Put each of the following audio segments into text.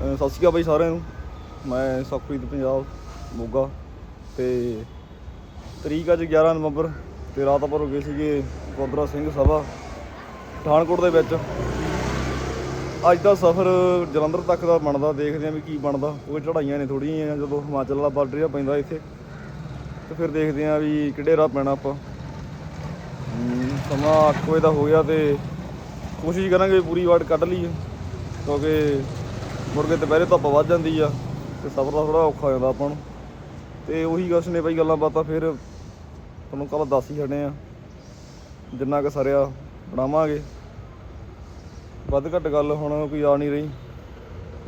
ਸਤਿ ਸ਼੍ਰੀ ਅਕਾਲ ਬਾਈ ਸਾਰਿਆਂ ਨੂੰ। ਮੈਂ ਸੁਖਪ੍ਰੀਤ ਪੰਜਾਬ, ਮੋਗਾ ਤੇ ਤਰੀਕ ਅੱਜ 11 ਨਵੰਬਰ ਤੇ ਰਾਤ ਆਪਾਂ ਰੁਕੇ ਸੀਗੇ ਗੋਦਰਾ ਸਿੰਘ ਸਭਾ, ਪਠਾਨਕੋਟ ਦੇ ਵਿੱਚ। ਅੱਜ ਦਾ ਸਫ਼ਰ ਜਲੰਧਰ ਤੱਕ ਦਾ ਬਣਦਾ, ਦੇਖਦੇ ਆਂ ਵੀ ਕੀ ਬਣਦਾ। ਕਿਉਂਕਿ ਚੜ੍ਹਾਈਆਂ ਨੇ ਥੋੜੀਆਂ ਜਦੋਂ ਹਿਮਾਚਲ ਵਾਲਾ ਬਾਰਡਰ ਜਿਹਾ ਪੈਂਦਾ ਇੱਥੇ। ਤੇ ਫਿਰ ਦੇਖਦੇ ਆਂ ਵੀ ਕਿਹੜੇ ਰਾਹ ਪੈਣਾ ਆਪਾਂ। ਸਮਾਂ 8 ਵਜੇ ਦਾ ਹੋ ਗਿਆ ਤੇ ਕੋਸ਼ਿਸ਼ ਕਰਾਂਗੇ ਵੀ ਪੂਰੀ ਵਾਟ ਕੱਢ ਲਈਏ, ਕਿਉਂਕਿ ਮੁੜ ਕੇ ਦੁਪਹਿਰੇ ਧੁੱਪ ਵੱਧ ਜਾਂਦੀ ਆ ਤੇ ਸਫ਼ਰ ਦਾ ਥੋੜਾ ਔਖਾ ਹੋ ਜਾਂਦਾ ਆਪਾਂ ਨੂੰ। ਤੇ ਉਹੀ ਗੱਲ ਨੇ ਬਾਈ ਗੱਲਾਂ ਬਾਤਾਂ ਫਿਰ ਤੁਹਾਨੂੰ ਕੱਲ ਦੱਸ ਹੀ ਛੱਡੇ ਆ। ਜਿੰਨਾ ਕੁ ਸਰਿਆ ਬਣਾਵਾਂਗੇ। ਵੱਧ ਘੱਟ ਗੱਲ ਹੁਣ ਕੋਈ ਆ ਨਹੀਂ ਰਹੀ।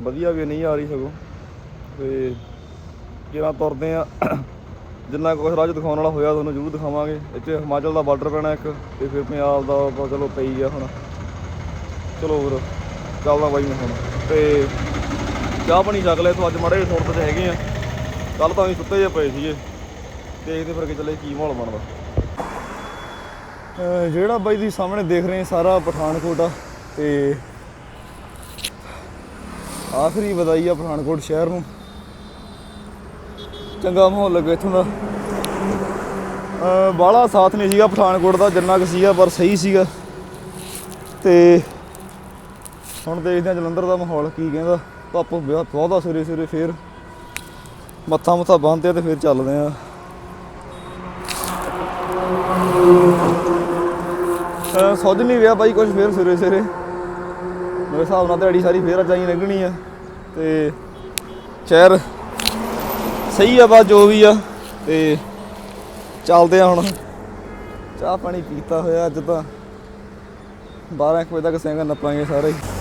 ਵਧੀਆ ਵੀ ਨਹੀਂ ਆ ਰਹੀ ਸਗੋਂ। ਤੇ ਜਿਹੜਾ ਤੁਰਦੇ ਆ। ਜਿੰਨਾ ਕੁ ਰਾਜ ਦਿਖਾਉਣ ਵਾਲਾ ਹੋਇਆ ਤੁਹਾਨੂੰ ਜ਼ਰੂਰ ਦਿਖਾਵਾਂਗੇ। ਇੱਥੇ ਹਿਮਾਚਲ ਦਾ ਬਾਰਡਰ ਪੈਣਾ ਇੱਕ ਤੇ ਫਿਰ ਪੰਜਾਬ ਦਾ ਚਲੋ ਪਈ ਆ ਹੁਣ। ਚਲੋ ਫਿਰ ਚੱਲਦਾ ਬਾਈ ਮੈਂ ਹੁਣ। ਤੇ ਚਾਹ ਪਾਣੀ ਛਕ ਲਿਆ ਤੋਂ ਅੱਜ ਮਾੜੇ ਸੁਰਤ ਤੇ ਹੈਗੇ ਆ। ਕੱਲ ਤਾਂ ਅਸੀਂ ਸੁੱਤੇ ਜੇ ਪਏ ਸੀਗੇ। ਦੇਖਦੇ ਫਿਰ ਕੇ ਚੱਲੇ ਕੀ ਮਾਹੌਲ ਬਣਦਾ। ਜਿਹੜਾ ਬਾਈ ਦੀ ਸਾਹਮਣੇ ਦੇਖ ਰਹੇ ਸਾਰਾ ਪਠਾਨਕੋਟ ਆ, ਤੇ ਆਖਰੀ ਵਧਾਈ ਆ ਪਠਾਨਕੋਟ ਸ਼ਹਿਰ ਨੂੰ। ਚੰਗਾ ਮਾਹੌਲ ਲੱਗਾ ਇੱਥੋਂ ਦਾ। ਬਾਲਾ ਸਾਥ ਨਹੀਂ ਸੀਗਾ ਪਠਾਨਕੋਟ ਦਾ, ਜਿੰਨਾ ਕੁ ਸੀਗਾ, ਪਰ ਸਹੀ ਸੀਗਾ। ਤੇ ਹੁਣ ਦੇਖਦੇ ਹਾਂ ਜਲੰਧਰ ਦਾ ਮਾਹੌਲ ਕੀ ਕਹਿੰਦਾ। ਧੁੱਪ ਬਹੁਤ ਬਹੁਤਾ ਸਵੇਰੇ ਸਵੇਰੇ ਫੇਰ ਮੱਥਾ ਮੁੱਥਾ ਬੰਨ੍ਹਦੇ ਆ ਤੇ ਫੇਰ ਚੱਲਦੇ ਆ। ਅਹ ਨਹੀਂ ਰਿਹਾ ਬਾਈ ਕੁਝ ਫੇਰ ਸਵੇਰੇ ਸਵੇਰੇ ਮੇਰੇ ਹਿਸਾਬ ਨਾਲ ਦਿਹਾੜੀ ਸਾਰੀ ਫੇਰ ਅੱਜ ਆਈ ਲੰਘਣੀ ਆ ਤੇ ਸ਼ਹਿਰ ਸਹੀ ਆ ਬਾ ਜੋ ਵੀ ਆ ਤੇ ਚੱਲਦੇ ਆ ਹੁਣ। ਚਾਹ ਪਾਣੀ ਪੀਤਾ ਹੋਇਆ ਅੱਜ ਤਾਂ। 12 ਕੁ ਵਜੇ ਤੱਕ ਸਿੰਘ ਨੱਪਾਂਗੇ ਸਾਰੇ। ਹੀ।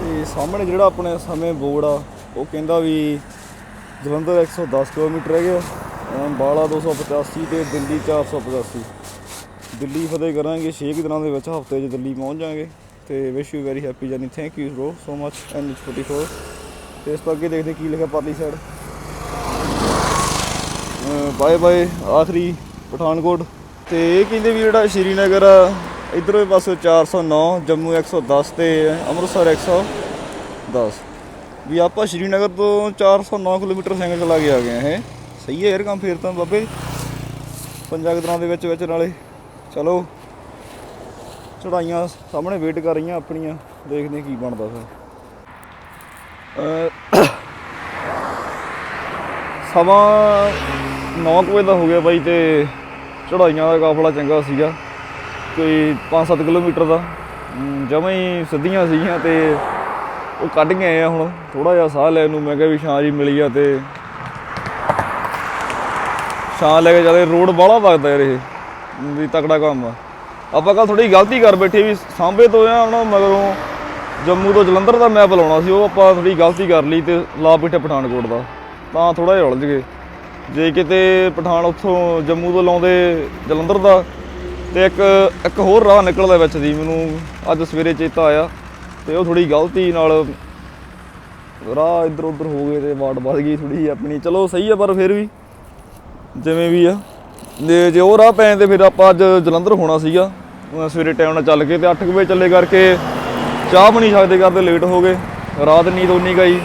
ਤੇ ਸਾਹਮਣੇ ਜਿਹੜਾ ਆਪਣੇ ਸਮੇਂ ਬੋਰਡ ਆ, ਉਹ ਕਹਿੰਦਾ ਵੀ ਜਲੰਧਰ 110 ਕਿਲੋਮੀਟਰ ਰਹਿ ਗਿਆ ਅੰਬਾਲਾ 285 ਤੇ ਦਿੱਲੀ 485 ਦਿੱਲੀ ਫਤਿਹ ਕਰਾਂਗੇ 6 ਦਿਨਾਂ ਦੇ ਵਿੱਚ ਹਫ਼ਤੇ 'ਚ ਦਿੱਲੀ ਪਹੁੰਚ ਜਾਾਂਗੇ ਤੇ wish you very happy journey thank you bro so much and 44 ਤੇ ਇਸ ਤੋਂ ਅੱਗੇ ਦੇਖਦੇ ਕੀ ਲਿਖਿਆ ਪਰਲੀ ਸਾਈਡ ਬਾਏ ਬਾਏ ਆਖਰੀ ਪਠਾਨਕੋਟ। ਤੇ ਇਹ ਕਹਿੰਦੇ ਵੀ ਜਿਹੜਾ ਸ਼੍ਰੀਨਗਰ ਆ ਇਧਰੋਂ ਪਾਸੋਂ 409 ਜੰਮੂ 110 ਤੇ ਅੰਮ੍ਰਿਤਸਰ 110 ਵੀ ਆਪਾਂ ਸ਼੍ਰੀਨਗਰ ਤੋਂ 409 ਕਿਲੋਮੀਟਰ ਸਾਈਕਲ ਚਲਾ ਕੇ ਆ ਗਏ ਆ ਇਹ। ਸਹੀ ਹੈ ਯਾਰ ਕੰਮ ਫੇਰ ਤਾਂ ਬਾਬੇ। ਪੰਜਾਂ ਕੁ ਦੇ ਵਿੱਚ ਵਿੱਚ ਨਾਲੇ। ਚਲੋ। ਚੜਾਈਆਂ ਸਾਹਮਣੇ ਵੇਟ ਕਰ ਰਹੀਆਂ ਆਪਣੀਆਂ। ਦੇਖਦੇ ਕੀ ਬਣਦਾ ਫਿਰ। ਅਹ ਸਮਾਂ 9 ਵਜੇ ਦਾ ਹੋ ਗਿਆ ਬਾਈ ਤੇ ਚੜਾਈਆਂ ਦਾ ਕਾਫਲਾ ਚੰਗਾ ਸੀਗਾ। ਕੋਈ 5-7 ਕਿਲੋਮੀਟਰ ਦਾ। ਜਮਾਂ ਹੀ ਸਿੱਧੀਆਂ ਸੀਗੀਆਂ ਤੇ ਉਹ ਕੱਢ ਕੇ ਆਏ ਆ ਹੁਣ। ਥੋੜਾ ਜਿਹਾ ਸਾਹ ਲੈਣ ਨੂੰ ਮੈਂ ਕਿਹਾ ਵੀ ਛਾਂ ਜੀ ਮਿਲੀ ਆ ਤੇ ਛਾਂ ਲੈ ਕੇ ਚੱਲੇ ਰੋਡ ਬਾਹਲਾ ਵਗਦਾ ਯਾਰ ਇਹ, ਵੀ ਤਕੜਾ ਕੰਮ ਆ। ਆਪਾਂ ਕੱਲ ਥੋੜੀ ਗਲਤੀ ਕਰ ਬੈਠੇ ਵੀ ਸਾਂਭੇ ਤੋਂ ਆ ਹੁਣ, ਮਗਰੋਂ ਜੰਮੂ ਤੋਂ ਜਲੰਧਰ ਦਾ ਮੈਪ ਲਾਉਣਾ ਸੀ, ਉਹ ਆਪਾਂ ਥੋੜੀ ਗਲਤੀ ਕਰ ਲਈ ਤੇ ਲਾ ਬੈਠੇ ਪਠਾਨਕੋਟ ਦਾ। ਤਾਂ ਥੋੜਾ ਜਿਹਾ ਉਲਝ ਗਏ। ਜੇ ਕਿਤੇ ਪਠਾਨ ਉੱਥੋਂ ਜੰਮੂ ਤੋਂ ਲਾਉਂਦੇ ਜਲੰਧਰ ਦਾ ਤੇ ਇੱਕ ਇੱਕ ਹੋਰ ਰਾਹ ਨਿਕਲਦਾ ਵਿੱਚ ਦੀ, ਮੈਨੂੰ ਅੱਜ ਸਵੇਰੇ ਚੇਤਾ ਆਇਆ ਤੇ ਉਹ ਥੋੜੀ ਗਲਤੀ ਨਾਲ ਰਾਹ ਇੱਧਰ ਉੱਧਰ ਹੋ ਗਏ ਤੇ ਵਾਟ ਵੱਧ ਗਈ ਥੋੜੀ ਆਪਣੀ। ਚਲੋ ਸਹੀ ਆ ਪਰ ਫਿਰ ਵੀ ਜਿਵੇਂ ਵੀ ਆ। ਜੇ ਜੇ ਉਹ ਰਾਹ ਪੈ ਤੇ ਫਿਰ ਆਪਾਂ ਅੱਜ ਜਲੰਧਰ ਹੋਣਾ ਸੀਗਾ। ਸਵੇਰੇ ਟਾਈਮ ਨਾਲ ਚੱਲ ਕੇ ਤੇ 8 ਵਜੇ ਚੱਲੇ ਕਰਕੇ ਚਾਹ ਬਣੀ ਸਕਦੇ ਕਰਦੇ ਲੇਟ ਹੋ ਗਏ। ਰਾਤ ਨੀਂਦ ਉਨੀ ਗਈ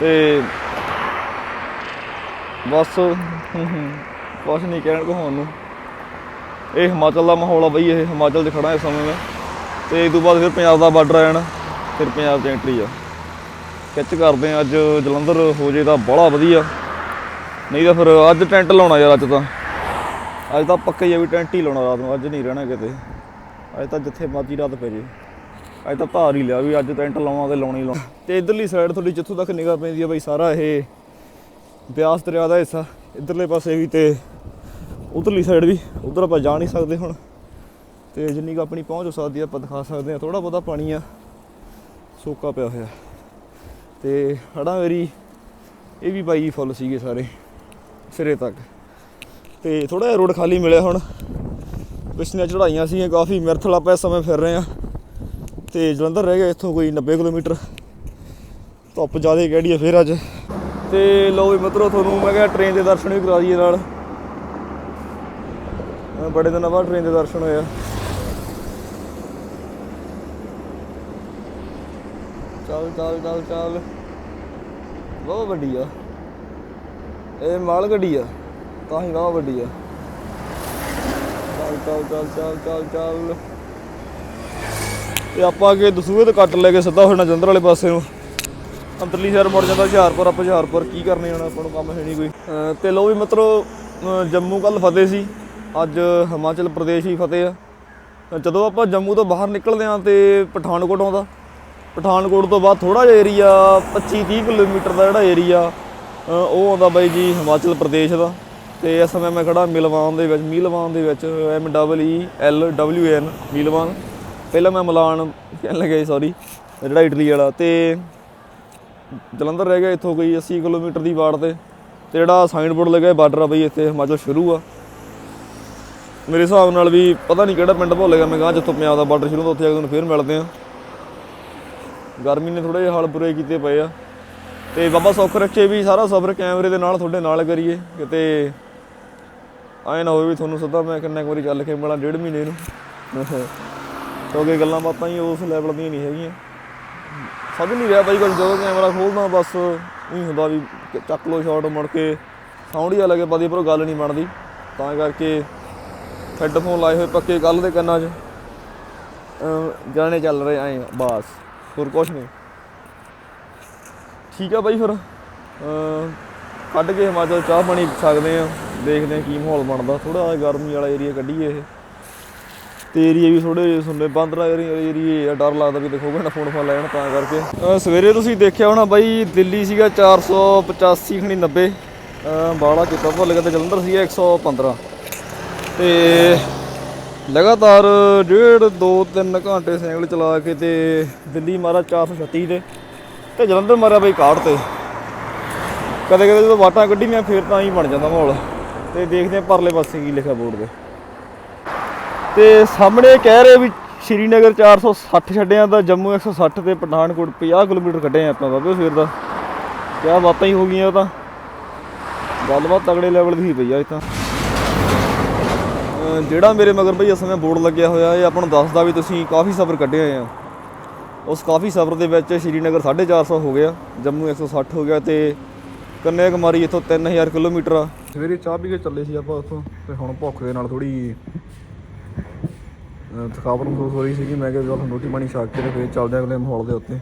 ਤੇ ਬਸ ਕੁਛ ਨਹੀਂ ਕਹਿਣ ਕੋ ਹੋਣ। ਨੂੰ ਇਹ ਹਿਮਾਚਲ ਦਾ ਮਾਹੌਲ ਆ ਬਈ, ਇਹ ਹਿਮਾਚਲ 'ਚ ਖੜਾ ਇਸ ਸਮੇਂ ਮੈਂ। ਤੇ ਇਸ ਤੋਂ ਬਾਅਦ ਫਿਰ ਪੰਜਾਬ ਦਾ ਬਾਰਡਰ ਆ ਜਾਣਾ, ਫਿਰ ਪੰਜਾਬ 'ਚ ਐਂਟਰੀ ਆ। ਖਿੱਚ ਕਰਦੇ ਆ ਅੱਜ ਜਲੰਧਰ, ਹੋ ਜੇ ਤਾਂ ਬੜਾ ਵਧੀਆ। ਨਹੀਂ ਤਾਂ ਫਿਰ ਅੱਜ ਟੈਂਟ ਲਾਉਣਾ ਯਾਰ ਅੱਜ ਤਾਂ। ਅੱਜ ਤਾਂ ਪੱਕਾ ਹੀ ਆ ਵੀ ਟੈਂਟ ਹੀ ਲਾਉਣਾ ਰਾਤ ਨੂੰ, ਅੱਜ ਨਹੀਂ ਰਹਿਣਾ ਕਿਤੇ। ਅੱਜ ਤਾਂ ਜਿੱਥੇ ਮਰਜ਼ੀ ਰਾਤ ਪੈ ਜੇ। ਅੱਜ ਤਾਂ ਧਾਰ ਹੀ ਲਿਆ ਵੀ ਅੱਜ ਟੈਂਟ ਲਾਉਣਾ ਤੇ ਲਾਉਣੀ ਲਾਉਣਾ। ਤੇ ਇਧਰਲੀ ਸਾਈਡ ਤੁਹਾਡੀ ਜਿੱਥੋਂ ਤੱਕ ਨਿਗਾਹ ਪੈਂਦੀ ਆ ਬਈ, ਸਾਰਾ ਇਹ ਬਿਆਸ ਦਰਿਆ ਦਾ ਹਿੱਸਾ। ਇਧਰਲੇ ਪਾਸੇ ਵੀ ਤੇ ਉਧਰਲੀ ਸਾਈਡ ਵੀ, ਉਧਰ ਆਪਾਂ ਜਾ ਨਹੀਂ ਸਕਦੇ ਹੁਣ। ਤੇ ਜਿੰਨੀ ਕੁ ਆਪਣੀ ਪਹੁੰਚ ਹੋ ਸਕਦੀ ਆ, ਆਪਾਂ ਦਿਖਾ ਸਕਦੇ ਆ। ਥੋੜਾ ਬਹੁਤਾ ਪਾਣੀ ਆ, ਸੋਕਾ ਪਿਆ ਹੋਇਆ। ਤੇ ਹੜਾਂ ਮੇਰੀ ਇਹ ਵੀ ਬਾਈ ਫੁੱਲ ਸੀਗੇ ਸਾਰੇ, ਸਿਰੇ ਤੱਕ। ਤੇ ਥੋੜਾ ਜਿਹਾ ਰੋਡ ਖਾਲੀ ਮਿਲਿਆ ਹੁਣ। ਪਿਛਲੀਆਂ ਚੜਾਈਆਂ ਸੀਗੀਆਂ, ਕਾਫੀ ਮਿਰਥਲ ਆਪਾਂ ਇਸ ਸਮੇਂ ਫਿਰ ਰਹੇ ਆ। ਤੇ ਜਲੰਧਰ ਰਹਿ ਗਿਆ ਇੱਥੋਂ ਕੋਈ 90 ਕਿਲੋਮੀਟਰ। ਧੁੱਪ ਜ਼ਿਆਦਾ ਕਿਹੜੀ ਆ ਫਿਰ ਅੱਜ। ਤੇ ਲਓ ਵੀ ਮਿੱਤਰੋ, ਤੁਹਾਨੂੰ ਮੈਂ ਕਿਹਾ ਟ੍ਰੇਨ ਦੇ ਦਰਸ਼ਨ ਵੀ ਕਰਾ ਦਈਏ ਨਾਲ। ਬੜੇ ਦਿਨਾਂ ਬਾਅਦ ਟ੍ਰੇਨ ਦੇ ਦਰਸ਼ਨ ਹੋਇਆ ਚੱਲ ਚੱਲ ਚੱਲ ਚੱਲ ਚੱਲ। ਬਹੁਤ ਵੱਡੀ ਆ। ਇਹ ਮਾਲ ਗੱਡੀ ਆ, ਤਾਂ ਹੀ ਬਹੁਤ ਵੱਡੀ ਆ। ਚੱਲ ਚੱਲ ਚੱਲ ਚੱਲ ਚੱਲ ਚੱਲ। ਤੇ ਆਪਾਂ ਅੱਗੇ ਦਸੂਹੇ ਤੋਂ ਕੱਟ ਲੈ ਕੇ ਸਿੱਧਾ ਹੋਣਾ ਜੰਦਰ ਵਾਲੇ ਪਾਸੇ ਨੂੰ। ਅੰਦਰਲੀ ਸ਼ਹਿਰ ਮੁੜ ਜਾਂਦਾ ਹੁਸ਼ਿਆਰਪੁਰ, ਆਪਾਂ ਹੁਸ਼ਿਆਰਪੁਰ। ਕੀ ਕਰਨੇ ਹੁਣ, ਆਪਾਂ ਨੂੰ ਕੰਮ ਹੈ ਨਹੀਂ ਕੋਈ। ਤੇ ਲੋ ਵੀ ਮਤਲਬ ਜੰਮੂ ਕੱਲ ਫਤਿਹ ਸੀ। ਅੱਜ ਹਿਮਾਚਲ ਪ੍ਰਦੇਸ਼ ਹੀ ਫਤਿਹ ਆ। ਜਦੋਂ ਆਪਾਂ ਜੰਮੂ ਤੋਂ ਬਾਹਰ ਨਿਕਲਦੇ ਆਂ ਤੇ ਪਠਾਨਕੋਟ ਆਉਂਦਾ। ਪਠਾਨਕੋਟ ਤੋਂ ਬਾਅਦ ਥੋੜਾ ਜਿਹਾ ਏਰੀਆ 25 30 ਕਿਲੋਮੀਟਰ ਦਾ ਜਿਹੜਾ ਏਰੀਆ ਉਹ ਆਉਂਦਾ ਬਾਈ ਜੀ ਹਿਮਾਚਲ ਪ੍ਰਦੇਸ਼ ਦਾ। ਤੇ ਇਸ ਸਮੇਂ ਮੈਂ ਖੜਾ ਮਿਲਵਾਨ ਦੇ ਵਿੱਚ, ਮਿਲਵਾਨ ਦੇ ਵਿੱਚ, M double E L W N, ਮਿਲਵਾਨ। ਪਹਿਲਾਂ ਮੈਂ ਮਿਲਾਨ ਕਹਿਣ ਲੱਗਿਆ ਸੌਰੀ ਜਿਹੜਾ ਇਟਲੀ ਵਾਲਾ। ਤੇ ਜਲੰਧਰ ਰਹਿ ਗਿਆ ਇੱਥੋਂ ਕੋਈ 80 ਕਿਲੋਮੀਟਰ ਦੀ ਵਾੜ ਤੇ। ਤੇ ਜਿਹੜਾ ਸਾਈਨ ਬੋਰਡ ਲੱਗਿਆ ਬਾਰਡਰ ਆ ਬਈ, ਇੱਥੇ ਹਿਮਾਚਲ ਸ਼ੁਰੂ ਆ। ਮੇਰੇ ਹਿਸਾਬ ਨਾਲ ਵੀ ਪਤਾ ਨਹੀਂ ਕਿਹੜਾ ਪਿੰਡ ਭੁੱਲ ਗਿਆ ਮੈਂ ਕਹਾਂ ਜਿੱਥੋਂ ਪੰਜਾਬ ਦਾ ਬਾਰਡਰ ਸ਼ੁਰੂ ਹੁੰਦਾ ਉੱਥੇ ਜਾ ਕੇ ਤੁਹਾਨੂੰ ਫੇਰ ਮਿਲਦੇ ਆ ਗਰਮੀ ਨੇ ਥੋੜੇ ਜਿਹੇ ਹਾਲ ਬੁਰੇ ਕੀਤੇ ਪਏ ਆ। ਤੇ ਬਾਬਾ ਸੁੱਖ ਰੱਖੇ ਵੀ, ਸਾਰਾ ਸਫ਼ਰ ਕੈਮਰੇ ਦੇ ਨਾਲ ਤੁਹਾਡੇ ਨਾਲ ਕਰੀਏ। ਕਿਤੇ ਐ ਨਾ ਹੋਵੇ ਵੀ ਤੁਹਾਨੂੰ ਸਿੱਧਾ ਮੈਂ ਕਿੰਨਾ ਕੁ ਵਾਰੀ ਚੱਲ ਕੇ ਮਿਲਾਂ, ਡੇਢ ਮਹੀਨੇ ਨੂੰ। ਕਿਉਂਕਿ ਗੱਲਾਂ ਬਾਤਾਂ ਹੀ ਉਸ ਲੈਵਲ ਦੀਆਂ ਨਹੀਂ ਹੈਗੀਆਂ। ਸਮਝ ਨਹੀਂ ਰਿਹਾ ਬਾਈ ਕੋਲ ਜਦੋਂ ਕੈਮਰਾ ਖੋਲਦਾ ਬਸ ਨਹੀਂ ਹੁੰਦਾ ਵੀ ਚੱਕ ਲੋ ਸ਼ਾਟ ਮੁੜ ਕੇ। ਸਾਊਂਡ ਹੀ ਅਲੱਗ ਹੈ ਪਦੀ ਪਰ ਗੱਲ ਨਹੀਂ ਬਣਦੀ। ਤਾਂ ਕਰਕੇ ਹੈੱਡਫੋਨ ਲਾਏ ਹੋਏ ਪੱਕੇ ਕੱਲ ਦੇ ਕੰਨਾਂ 'ਚ। ਅਮ ਗਾਣੇ ਚੱਲ ਰਹੇ ਆਏ ਬਸ। ਹੋਰ ਕੁਛ ਨਹੀਂ। ਠੀਕ ਆ ਬਾਈ ਫਿਰ। ਕੱਢ ਕੇ ਹਿਮਾਚਲ ਚਾਹ ਪਾਣੀ ਸਕਦੇ ਆ। ਦੇਖਦੇ ਆ ਕੀ ਮਾਹੌਲ ਬਣਦਾ। ਥੋੜਾ ਗਰਮੀ ਵਾਲਾ ਏਰੀਆ ਕੱਢੀਏ ਇਹ। ਤੇ ਏਰੀਏ ਵੀ ਥੋੜੇ ਸੁਣਨੇ ਬਾਂਦਰਾ ਏਰੀਏ ਆ, ਡਰ ਲੱਗਦਾ ਵੀ ਦੇਖੋ ਨਾ ਫੋਨ ਫੋਨ ਲੈਣ ਤਾਂ ਕਰਕੇ। ਸਵੇਰੇ ਤੁਸੀਂ ਦੇਖਿਆ ਹੋਣਾ ਬਾਈ, ਦਿੱਲੀ ਸੀਗਾ 485 ਖਣੀ 90 ਅਹ ਬਾਲਾ ਭੁੱਲ ਗਿਆ ਤੇ ਜਲੰਧਰ ਸੀਗਾ 115 ਤੇ ਲਗਾਤਾਰ ਡੇਢ 2 3 ਘੰਟੇ ਸਾਈਕਲ ਚਲਾ ਕੇ ਤੇ ਦਿੱਲੀ ਮਾਰਾ 436 ਤੇ ਤੇ ਜਲੰਧਰ ਮਾਰਿਆ ਬਾਈ 61 ਤੇ। ਕਦੇ ਕਦੇ ਜਦੋਂ ਵਾਟਾਂ ਕੱਢੀਆਂ ਫਿਰ ਤਾਂ ਹੀ ਬਣ ਜਾਂਦਾ ਮਾਹੌਲ। ਤੇ ਦੇਖਦੇ ਆ ਪਰਲੇ ਪਾਸੇ ਕੀ ਲਿਖਿਆ ਬੋਰਡ ਤੇ। ਤੇ ਸਾਹਮਣੇ ਕਹਿ ਰਹੇ ਵੀ ਸ਼੍ਰੀਨਗਰ 460 ਛੱਡਿਆ ਤਾਂ ਜੰਮੂ 160 ਤੇ ਪਠਾਨਕੋਟ 50 ਕਿਲੋਮੀਟਰ ਕੱਢੇ ਆਪਾਂ ਬਾਬੇ ਸਵੇਰ ਦਾ। ਕਿਆ ਬਾਤਾਂ ਹੀ ਹੋ ਗਈਆਂ ਉਹ ਤਾਂ। ਗੱਲਬਾਤ ਤਗੜੇ ਲੈਵਲ ਦੀ ਹੀ ਪਈ ਆ ਇਹ ਤਾਂ। ਜਿਹੜਾ ਮੇਰੇ ਮਗਰ ਬਈ ਇਸ ਸਮੇਂ ਬੋਰਡ ਲੱਗਿਆ ਹੋਇਆ, ਇਹ ਆਪਾਂ ਨੂੰ ਦੱਸਦਾ ਵੀ ਤੁਸੀਂ ਕਾਫੀ ਸਫ਼ਰ ਕੱਢੇ ਹੋਏ ਆ। ਉਸ ਕਾਫੀ ਸਫ਼ਰ ਦੇ ਵਿੱਚ ਸ਼੍ਰੀਨਗਰ 450 ਹੋ ਗਿਆ, ਜੰਮੂ 160 ਹੋ ਗਿਆ ਤੇ ਕੰਨਿਆ ਕੁਮਾਰੀ ਇੱਥੋਂ 3000 ਕਿਲੋਮੀਟਰ ਆ। ਸਵੇਰੇ ਚਾਹ ਪੀ ਕੇ ਚੱਲੇ ਸੀ ਆਪਾਂ ਉੱਥੋਂ, ਤੇ ਹੁਣ ਭੁੱਖ ਦੇ ਨਾਲ ਥੋੜੀ ਥਕਾਵਟ ਮਹਿਸੂਸ ਹੋ ਰਹੀ ਸੀਗੀ। ਮੈਂ ਕਿਹਾ ਚਲ ਹੁਣ ਰੋਟੀ ਪਾਣੀ ਛਕ ਕੇ ਤੇ ਫੇਰ ਚੱਲਦੇ ਹਾਂ ਅਗਲੇ ਮਾਹੌਲ ਦੇ ਉੱਤੇ।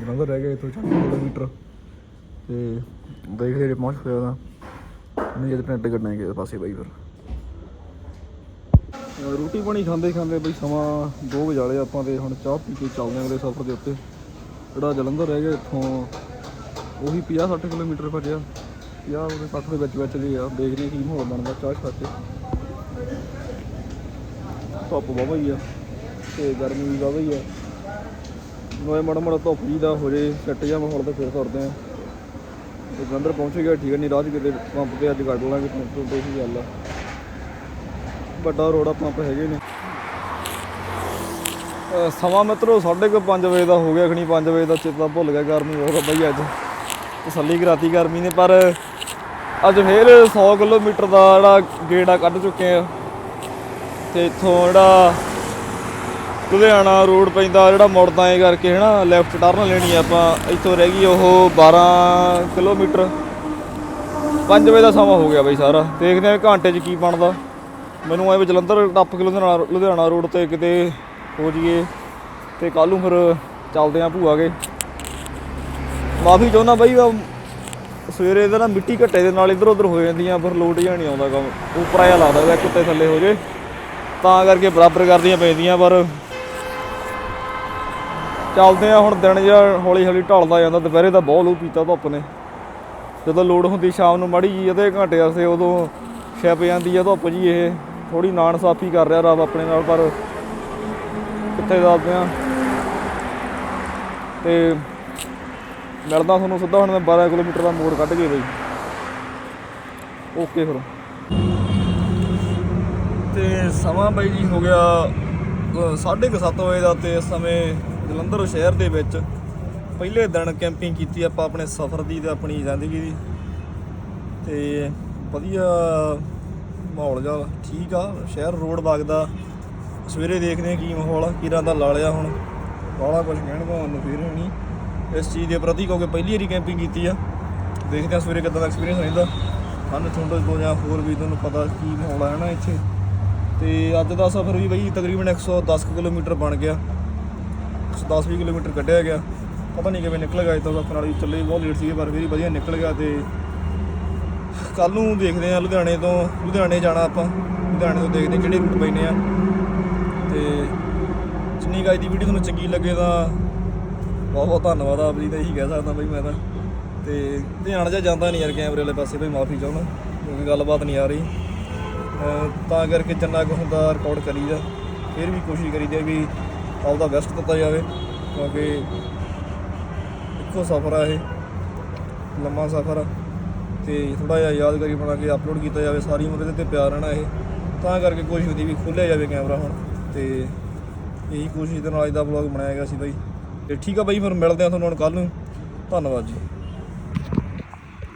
ਜਲੰਧਰ ਰਹਿ ਗਏ ਇੱਥੋਂ 40 ਕਿਲੋਮੀਟਰ। ਤੇ ਦੇਖਦੇ ਜੇ ਪਹੁੰਚ ਹੋਇਆ ਤਾਂ। ਨਹੀਂ ਜਦ ਪਿੰਡ ਕੱਢਣੇ ਕਿਸੇ ਪਾਸੇ ਬਾਈ ਫਿਰ। ਰੋਟੀ ਪਾਣੀ ਖਾਂਦੇ ਖਾਂਦੇ ਬਈ ਸਮਾਂ 2 ਵਜੇ ਵਾਲੇ ਆਪਾਂ ਤੇ ਹੁਣ ਚਾਹ ਪੀ ਕੇ ਚੱਲਦੇ ਹਾਂ ਅਗਲੇ ਸਫ਼ਰ ਦੇ ਉੱਤੇ। ਜਿਹੜਾ ਜਲੰਧਰ ਰਹਿ ਗਿਆ ਇੱਥੋਂ, ਉਹੀ 50 60 ਕਿਲੋਮੀਟਰ ਭੱਜਿਆ। 50 ਉਹਦੇ 60 ਦੇ ਵਿੱਚ ਵਿੱਚ ਦੇ ਆ, ਦੇਖਦੇ ਹਾਂ ਕੀ ਮਾਹੌਲ ਬਣਦਾ ਚਾਹ ਖਾ ਕੇ। ਧੁੱਪ ਵਾਹਵਾ ਹੀ ਆ ਤੇ ਗਰਮੀ ਵੀ ਵਾਹਵਾ ਹੀ ਆ। ਨੋਏ ਮੜਾ ਮੜਾ ਧੁੱਪ ਜੀ ਦਾ ਹੋ ਜੇ, ਸੱਟ ਜਾ ਮਾਹੌਲ ਤੇ ਫਿਰ ਤੁਰਦੇ ਆ ਤੇ ਜਲੰਧਰ ਪਹੁੰਚ ਗਿਆ, ਠੀਕ ਨਹੀਂ ਰਾਹ ਕਿਤੇ ਪੰਪ ਤੇ ਅੱਜ ਕੱਢ ਲਾਂਗੇ ਪੰਪ ਤੋਂ ਹੀ ਗੱਲ ਆ। ਵੱਡਾ ਰੋੜਾ ਪੰਪ ਹੈਗੇ ਨੇ। ਅਹ ਸਮਾਂ ਮਿੱਤਰੋ 5:30 ਵਜੇ ਦਾ ਹੋ ਗਿਆ, ਖਣੀ 5 ਵਜੇ ਦਾ ਚੇਤਾ ਭੁੱਲ ਗਿਆ ਗਰਮੀ ਬਹੁਤ ਆ ਬਈ ਅੱਜ। ਤਸੱਲੀ ਕਰਾਤੀ ਗਰਮੀ ਨੇ, ਪਰ ਅੱਜ ਫੇਰ 100 ਕਿਲੋਮੀਟਰ ਦਾ ਜਿਹੜਾ ਗੇੜਾ ਕੱਢ ਚੁੱਕੇ ਆ। ਤੇ ਇੱਥੋਂ ਜਿਹੜਾ ਲੁਧਿਆਣਾ ਰੋਡ ਪੈਂਦਾ, ਜਿਹੜਾ ਮੁੜਦਾ ਏ ਕਰਕੇ ਹਨਾ ਲੈਫਟ ਟਰਨ ਲੈਣੀ ਆ ਆਪਾਂ। ਇੱਥੋਂ ਰਹਿ ਗਈ ਉਹ 12 ਕਿਲੋਮੀਟਰ। 5 ਵਜੇ ਦਾ ਸਮਾਂ ਹੋ ਗਿਆ ਬਈ ਸਾਰਾ। ਦੇਖਦੇ ਆ ਘੰਟੇ 'ਚ ਕੀ ਬਣਦਾ। ਮੈਨੂੰ ਐ ਵੀ ਜਲੰਧਰ ਟੱਪ ਕੇ ਲੁਧਿਆਣਾ ਲੁਧਿਆਣਾ ਰੋਡ ਤੇ ਕਿਤੇ ਹੋ ਜੀਏ ਤੇ ਕੱਲ ਨੂੰ ਫਿਰ ਚੱਲਦੇ ਆ ਭੂਆ ਕੇ ਮਾਫੀ ਚਾਹੁੰਦਾ ਬਈ ਆਹ ਸਵੇਰੇ ਇਹਦਾ ਨਾ ਮਿੱਟੀ ਘੱਟੇ ਦੇ ਨਾਲ ਇਧਰ ਉਧਰ ਹੋ ਜਾਂਦੀਆਂ, ਫਿਰ ਲੋਟ ਜਿਹਾ ਨਹੀਂ ਆਉਂਦਾ ਕੰਮ। ਉੱਪਰ ਆਇਆ ਲੱਗਦਾ ਵਾ ਇੱਕ ਥੱਲੇ ਹੋ ਜੇ। ਤਾਂ ਕਰਕੇ ਬਰਾਬਰ ਕਰਦੀਆਂ ਪੈਂਦੀਆਂ, ਪਰ ਚੱਲਦੇ ਆ ਹੁਣ ਦਿਨ ਜਿਹਾ ਹੌਲੀ ਹੌਲੀ ਢਲਦਾ ਜਾਂਦਾ। ਦੁਪਹਿਰੇ ਤਾਂ ਬਹੁਤ ਲੂ ਪੀਤਾ ਧੁੱਪ ਨੇ। ਜਦੋਂ ਲੋੜ ਹੁੰਦੀ ਸ਼ਾਮ ਨੂੰ ਮਾੜੀ ਜੀ ਅੱਧੇ ਘੰਟੇ ਵਾਸਤੇ ਉਦੋਂ ਛਿਪ ਜਾਂਦੀ ਆ ਧੁੱਪ ਜੀ ਇਹ। ਥੋੜੀ ਨਾਨ ਸਾਫੀ ਕਰ ਰਿਹਾ ਰੱਬ ਆਪਣੇ ਨਾਲ, ਪਰ ਕਿੱਥੇ ਦੱਸਦੇ ਆ? ਤੇ ਮਿਲਦਾ ਤੁਹਾਨੂੰ ਸਿੱਧਾ ਹੁਣ ਮੈਂ 12 ਕਿਲੋਮੀਟਰ ਦਾ ਮੋੜ ਕੱਢ ਕੇ ਬਈ। ਓਕੇ ਫਿਰ। ਤੇ ਸਮਾਂ ਬਾਈ ਜੀ ਹੋ ਗਿਆ 7:30 ਵਜੇ ਦਾ ਤੇ ਇਸ ਸਮੇਂ ਜਲੰਧਰ ਸ਼ਹਿਰ ਦੇ ਵਿੱਚ ਪਹਿਲੇ ਦਿਨ ਕੈਂਪਿੰਗ ਕੀਤੀ ਆਪਾਂ ਆਪਣੇ ਸਫ਼ਰ ਦੀ ਤੇ ਆਪਣੀ ਜ਼ਿੰਦਗੀ ਦੀ। ਤੇ ਵਧੀਆ ਮਾਹੌਲ ਜਾ ਠੀਕ ਆ, ਸ਼ਹਿਰ ਰੋਡ ਵਗਦਾ ਸਵੇਰੇ ਦੇਖਦੇ ਆ ਕੀ ਮਾਹੌਲ ਆ ਕੀਰਾਂ ਦਾ ਲਾਲਿਆ ਹੁਣ। ਬਾਹਲਾ ਕੁਝ ਕਹਿਣ ਭਾਵਨ ਨੂੰ ਫੇਰ ਨਹੀਂ। ਇਸ ਚੀਜ਼ ਦੇ ਪ੍ਰਤੀ ਕਿਉਂਕਿ ਪਹਿਲੀ ਵਾਰੀ ਕੈਂਪਿੰਗ ਕੀਤੀ ਆ, ਦੇਖਦੇ ਆ ਸਵੇਰੇ ਕਿੱਦਾਂ ਦਾ ਐਕਸਪੀਰੀਅੰਸ ਰਹਿੰਦਾ ਠੰਡ ਠੁੰਡ ਤੋਂ ਜਾਂ ਹੋਰ ਵੀ ਤੁਹਾਨੂੰ ਪਤਾ ਕੀ ਮਾਹੌਲ ਹੈ ਨਾ ਇੱਥੇ। ਤੇ ਅੱਜ ਦਾ ਸਫ਼ਰ ਵੀ ਬਈ ਤਕਰੀਬਨ 110 ਕੁ ਕਿਲੋਮੀਟਰ ਬਣ ਗਿਆ। 10-20 ਕਿਲੋਮੀਟਰ ਕੱਢਿਆ ਗਿਆ। ਪਤਾ ਨਹੀਂ ਕਿਵੇਂ ਨਿਕਲ ਗਿਆ ਇਤੋਂ ਨਾਲ ਵੀ ਚੱਲੇ ਬਹੁਤ ਲੇਟ ਸੀਗੇ, ਪਰ ਫਿਰ ਵਧੀਆ ਨਿਕਲ ਗਿਆ ਤੇ ਕੱਲ ਨੂੰ ਦੇਖਦੇ ਆ ਲੁਧਿਆਣੇ ਤੋਂ, ਲੁਧਿਆਣੇ ਜਾਣਾ ਆਪਾਂ, ਲੁਧਿਆਣੇ ਤੋਂ ਦੇਖਦੇ ਕਿਹੜੇ ਰੂਟ ਪੈਨੇ ਆ। ਤੇ ਜਿੰਨੀ ਗਾਇ ਦੀ ਵੀਡੀਓ ਤੁਹਾਨੂੰ ਚੰਗੀ ਲੱਗੇ ਤਾਂ ਬਹੁਤ ਬਹੁਤ ਧੰਨਵਾਦ, ਆਪ ਜੀ ਦਾ ਇਹੀ ਕਹਿ ਸਕਦਾ ਬਈ ਮੈਂ ਤਾਂ। ਤੇ ਧਿਆਨ ਜਿਹਾ ਜਾਂਦਾ ਨਹੀਂ ਯਾਰ ਕੈਮਰੇ ਵਾਲੇ ਪਾਸੇ ਬਈ, ਮਾਫੀ ਚਾਹੁੰਦਾ, ਕਿਉਂਕਿ ਗੱਲਬਾਤ ਨਹੀਂ ਆ ਰਹੀ। ਤਾਂ ਕਰਕੇ ਚੰਨਾ ਕੁ ਹੁੰਦਾ ਰਿਕਾਰਡ ਕਰੀਦਾ, ਫਿਰ ਵੀ ਕੋਸ਼ਿਸ਼ ਕਰੀਦੀ ਆ ਵੀ ਆਪਦਾ ਬੈਸਟ ਦਿੱਤਾ ਜਾਵੇ, ਕਿਉਂਕਿ ਇੱਕੋ ਸਫ਼ਰ ਆ ਇਹ, ਲੰਮਾ ਸਫ਼ਰ ਆ। ਤੇ ਥੋੜਾ ਜਿਹਾ ਯਾਦਗਾਰੀ ਬਣਾ ਕੇ ਅਪਲੋਡ ਕੀਤਾ ਜਾਵੇ, ਸਾਰੀ ਉਮਰ ਇਹਦੇ ਤੇ ਪਿਆਰ ਰਹਿਣਾ ਇਹ। ਤਾਂ ਕਰਕੇ ਕੋਸ਼ਿਸ਼ ਹੁੰਦੀ ਵੀ ਖੋਲ੍ਹਿਆ ਜਾਵੇ ਕੈਮਰਾ ਹੁਣ, ਤੇ ਇਹੀ ਕੋਸ਼ਿਸ਼ ਦੇ ਨਾਲ ਅੱਜ ਦਾ ਵਲੌਗ ਬਣਾਇਆ ਗਿਆ ਸੀ ਬਾਈ। ਤੇ ਠੀਕ ਆ ਬਾਈ, ਫਿਰ ਮਿਲਦੇ ਆ ਤੁਹਾਨੂੰ ਹੁਣ ਕੱਲ ਨੂੰ। ਧੰਨਵਾਦ ਜੀ।